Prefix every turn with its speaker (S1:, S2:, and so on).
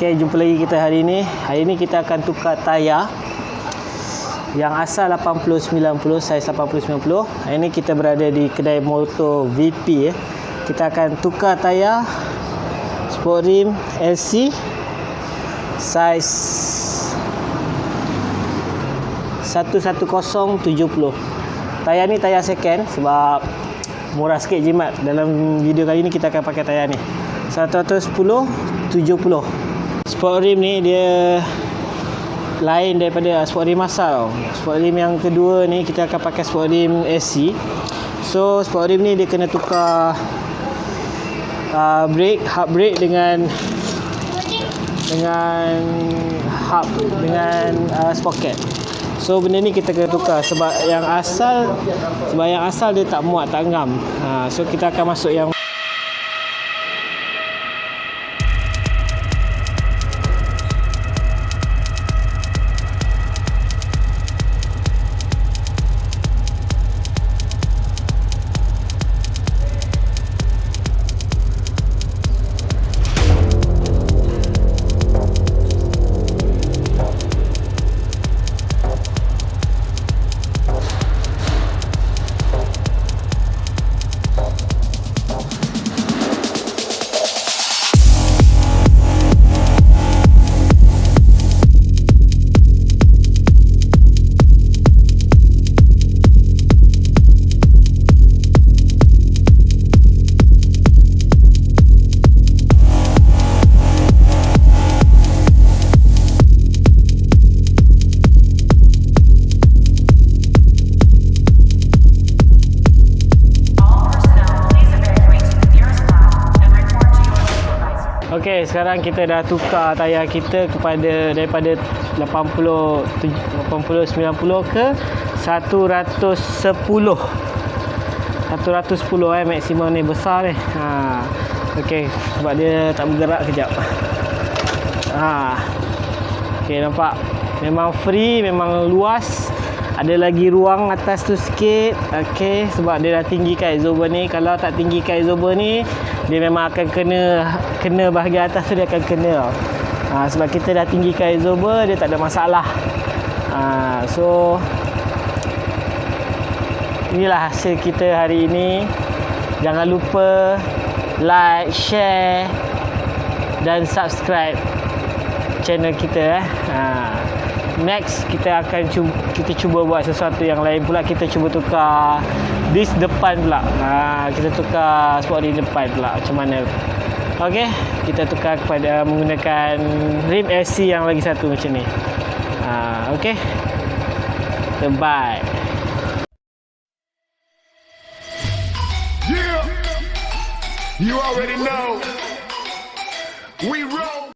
S1: Okay, jumpa lagi kita hari ini. Hari ini kita akan tukar tayar yang asal 80-90, saiz 80-90. Hari ini kita berada di kedai motor VP. Eh. Kita akan tukar tayar sport rim LC saiz 11070. Tayar ni tayar second sebab murah sikit jimat. Dalam video kali ni kita akan pakai tayar ni. 110 70. Sport rim ni dia lain daripada sport rim asal tau. Sport rim yang kedua ni kita akan pakai sport rim SC. So sport rim ni dia kena tukar uh, brake, hub brake dengan dengan hub dengan uh, sprocket. So benda ni kita kena tukar sebab yang asal sebab yang asal dia tak muat, tak ngam. Ha, so kita akan masuk yang Okey, sekarang kita dah tukar tayar kita kepada daripada 80 tuj- 80 90 ke 110. 110 eh maksimum ni besar ni. Ha. Okey, sebab dia tak bergerak kejap. Ha. Okey, nampak. Memang free, memang luas. Ada lagi ruang atas tu sikit. Okey, sebab dia dah tinggikan exober ni. Kalau tak tinggikan exober ni, dia memang akan kena kena bahagian atas tu dia akan kena. Ha, sebab kita dah tinggikan exober, dia tak ada masalah. Ha, so inilah hasil kita hari ini. Jangan lupa like, share dan subscribe channel kita eh. Ha. Next kita akan cuba, kita cuba buat sesuatu yang lain pula kita cuba tukar disc depan pula. Ha, kita tukar sport di depan pula macam mana. Okey, kita tukar kepada menggunakan rim SC yang lagi satu macam ni. Ha, okey. Bye.
S2: Yeah, you already know. We roll.